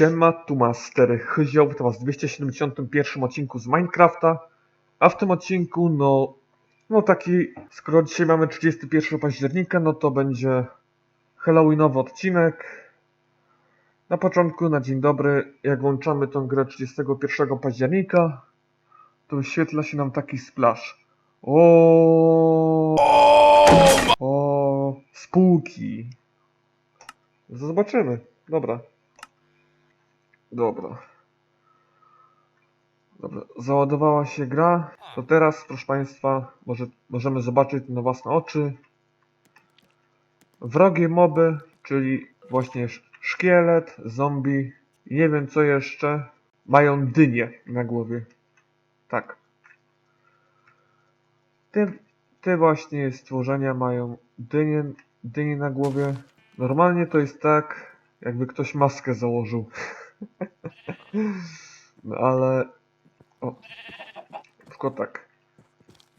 Siema, tu Master Hyzioł, witam was w 271 odcinku z Minecrafta, a w tym odcinku, no, no taki, skoro dzisiaj mamy 31 października, no to będzie Halloweenowy odcinek. Na początku, na dzień dobry, jak włączamy tą grę 31 października, to wyświetla się nam taki splash. O, o, spółki. Zobaczymy. Dobra. Dobra. Dobra, załadowała się gra. To teraz, proszę Państwa, może, możemy zobaczyć na własne oczy. Wrogie moby, czyli właśnie sz- szkielet, zombie i nie wiem co jeszcze, mają dynię na głowie. Tak. Te, te właśnie stworzenia mają dynię, dynię na głowie. Normalnie to jest tak, jakby ktoś maskę założył. No ale. O. Tylko tak.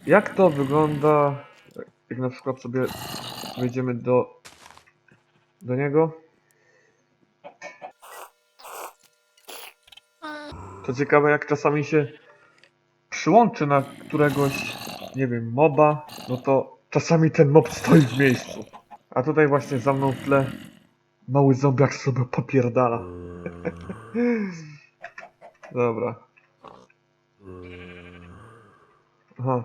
Jak to wygląda, jak na przykład sobie wejdziemy do. do niego? To ciekawe, jak czasami się przyłączy na któregoś, nie wiem, moba, no to czasami ten mob stoi w miejscu. A tutaj właśnie za mną w tle mały zombiak sobie popierdala. Dobra. Aha.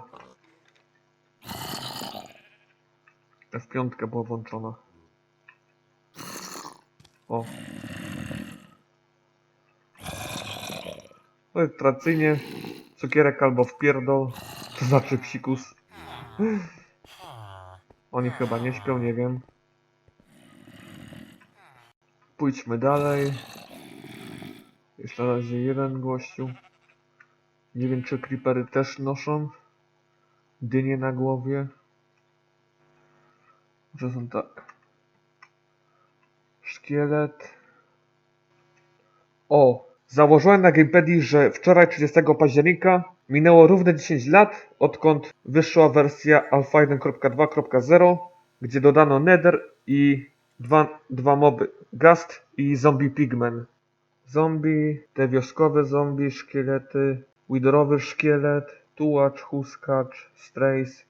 F5 była włączona. O. No i tradycyjnie cukierek albo wpierdol, to znaczy psikus. Oni chyba nie śpią, nie wiem. Pójdźmy dalej. Jest na razie jeden gościu. Nie wiem, czy creepery też noszą. Dynie na głowie. Że są tak. Szkielet. O! Założyłem na Gamepedii, że wczoraj 30 października minęło równe 10 lat, odkąd wyszła wersja Alpha 1.2.0, gdzie dodano Nether i dwa, dwa moby. Gast i Zombie Pigman. Zombie, te wioskowe zombie, szkielety, widorowy szkielet, tułacz, huskacz, strays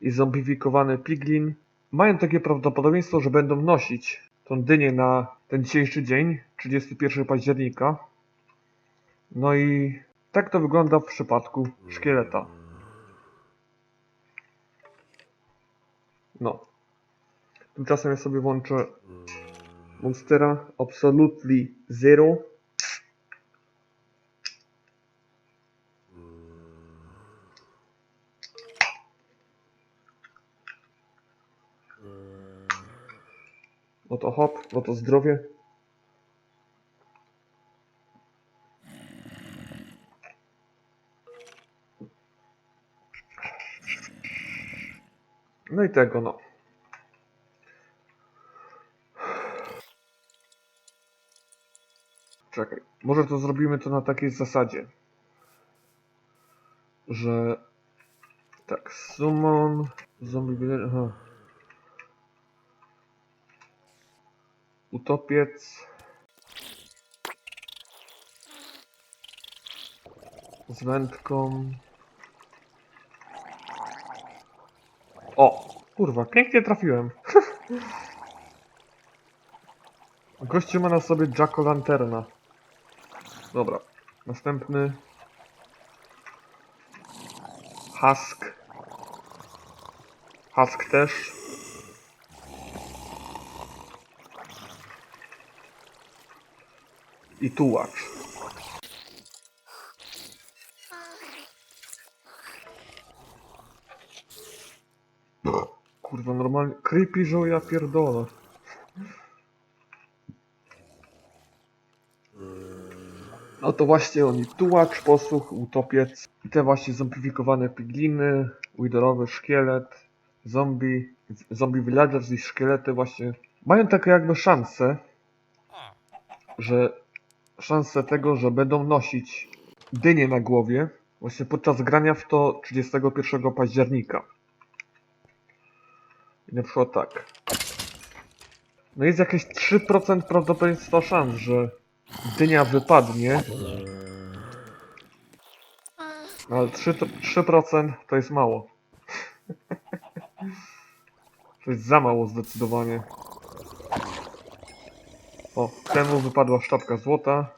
i zombifikowany piglin mają takie prawdopodobieństwo, że będą nosić tą dynię na ten dzisiejszy dzień, 31 października. No i tak to wygląda w przypadku szkieleta. No. Tymczasem ja sobie włączę Monstera Absolutely Zero. No to hop, no to zdrowie. No i tego no. Może to zrobimy to na takiej zasadzie, że tak, summon, zombie aha. Utopiec. Z wędką. O! Kurwa, pięknie trafiłem. Gościu ma na sobie Jacko Lanterna. Dobra. Następny. Husk. Husk też. I tułacz. Kurwa, normalnie. Creepy, że ja pierdolę. No to właśnie oni. Tułacz, posłuch, utopiec. I te właśnie zombifikowane pigliny, widorowy szkielet, zombie, zombie villagers i szkielety właśnie mają takie jakby szanse, że szanse tego, że będą nosić dynię na głowie właśnie podczas grania w to 31 października. I na przykład tak. No jest jakieś 3% prawdopodobieństwa szans, że dynia wypadnie. Ale 3, 3% to jest mało. To jest za mało zdecydowanie. O, temu wypadła sztabka złota.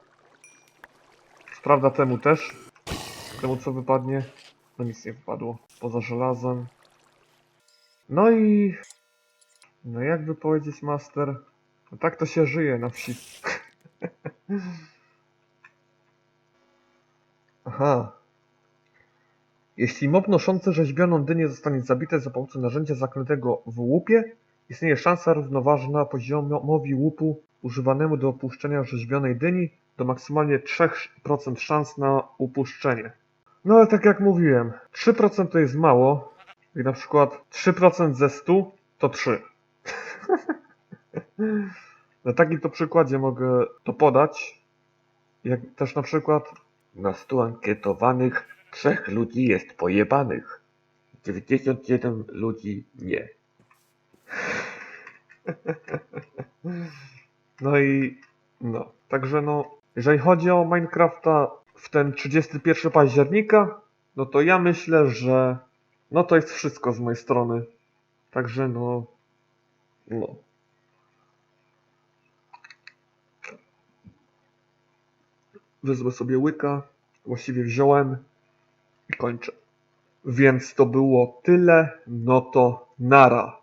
Co prawda temu też. Temu co wypadnie. No nic nie wypadło. Poza żelazem. No i... No jakby powiedzieć master... No tak to się żyje na wsi. Aha. Jeśli mob noszący rzeźbioną dynię zostanie zabity za pomocą narzędzia zaklętego w łupie, istnieje szansa równoważna poziomowi łupu używanemu do opuszczenia rzeźbionej dyni do maksymalnie 3% szans na upuszczenie. No ale tak jak mówiłem, 3% to jest mało. I na przykład 3% ze 100 to 3. Na takim to przykładzie mogę to podać. Jak też na przykład Na 100 ankietowanych trzech ludzi jest pojebanych. 91 ludzi nie. No i no, także no, jeżeli chodzi o Minecrafta w ten 31 października, no to ja myślę, że no to jest wszystko z mojej strony. Także no, no. Wezmę sobie łyka, właściwie wziąłem i kończę. Więc to było tyle, no to nara.